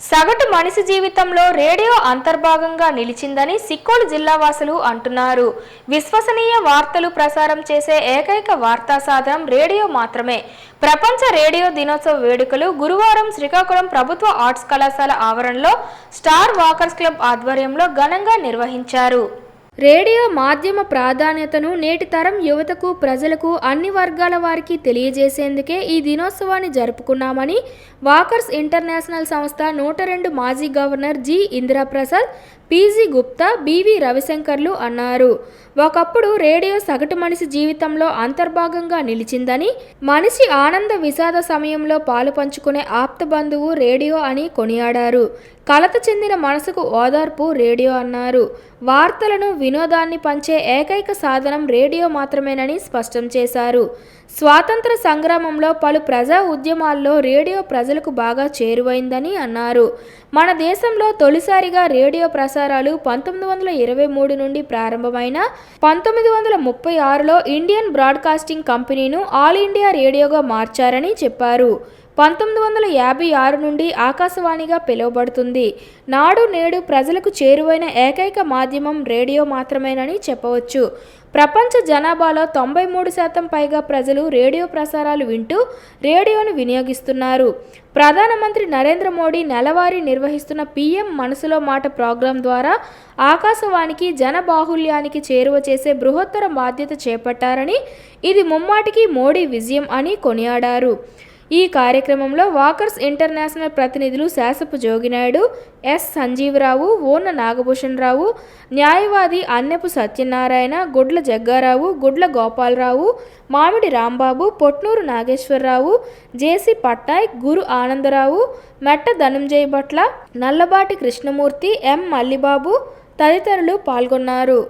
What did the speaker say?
సగటు మనిషి జీవితంలో రేడియో అంతర్భాగంగా నిలిచిందని సిక్కోలు జిల్లా వాసులు అంటున్నారు. విశ్వసనీయ వార్తలు ప్రసారం చేసే ఏకైక వార్తా సాధనం రేడియో మాత్రమే. ప్రపంచ రేడియో దినోత్సవ వేడుకలు గురువారం శ్రీకాకుళం ప్రభుత్వ ఆర్ట్స్ కళాశాల ఆవరణలో స్టార్ వాకర్స్ క్లబ్ ఆధ్వర్యంలో ఘనంగా నిర్వహించారు. రేడియో మాధ్యమ ప్రాధాన్యతను నేటి తరం యువతకు ప్రజలకు అన్ని వర్గాల వారికి తెలియజేసేందుకే ఈ దినోత్సవాన్ని జరుపుకున్నామని వాకర్స్ ఇంటర్నేషనల్ సంస్థ నూట రెండు మాజీ governor G. Indiraprasad PG Gupta BV రవిశంకర్లు అన్నారు. ఒకప్పుడు రేడియో సగటు మనిషి జీవితంలో అంతర్భాగంగా నిలిచిందని మనిషి ఆనంద విషాద సమయంలో పాలు పంచుకునే ఆప్త బంధువు రేడియో అని కొనియాడారు. కలత చెందిన మనసుకు ఓదార్పు రేడియో అన్నారు. వార్తలను వినోదాన్ని పంచే ఏకైక సాధనం రేడియో మాత్రమేనని స్పష్టం చేశారు. స్వాతంత్ర సంగ్రామంలో పలు ప్రజా ఉద్యమాల్లో రేడియో ప్రజలకు బాగా చేరువైందని అన్నారు. మన దేశంలో తొలిసారిగా రేడియో ప్రసారాలు పంతొమ్మిది వందల ఇరవై మూడు నుండి ప్రారంభమైన పంతొమ్మిది వందల ముప్పై ఆరులో ఇండియన్ బ్రాడ్కాస్టింగ్ కంపెనీను ఆల్ ఇండియా రేడియోగా మార్చారని చెప్పారు. పంతొమ్మిది వందల యాభై ఆరు నుండి ఆకాశవాణిగా పిలువబడుతుంది. నాడు నేడు ప్రజలకు చేరువైన ఏకైక మాధ్యమం రేడియో మాత్రమేనని చెప్పవచ్చు. ప్రపంచ జనాభాలో తొంభై మూడు శాతం పైగా ప్రజలు రేడియో ప్రసారాలు వింటూ రేడియోను వినియోగిస్తున్నారు. ప్రధానమంత్రి నరేంద్ర మోడీ నెలవారీ నిర్వహిస్తున్న పీఎం మనసులో మాట ప్రోగ్రాం ద్వారా ఆకాశవాణికి జనబాహుల్యానికి చేరువ చేసే బృహత్తర బాధ్యత చేపట్టారని ఇది ముమ్మాటికి మోడీ విజయం అని కొనియాడారు. ఈ కార్యక్రమంలో వాకర్స్ ఇంటర్నేషనల్ ప్రతినిధులు శాసపు జోగినాయుడు ఎస్ సంజీవరావు ఓన నాగభూషణరావు న్యాయవాది అన్నెపు సత్యనారాయణ గుడ్ల జగ్గారావు గుడ్ల గోపాలరావు మామిడి రాంబాబు పొట్నూరు నాగేశ్వరరావు జేసీ పట్నాయక్ గురు ఆనందరావు మెట్ట ధనుంజయ భట్ల నల్లబాటి కృష్ణమూర్తి ఎం మల్లిబాబు తదితరులు పాల్గొన్నారు.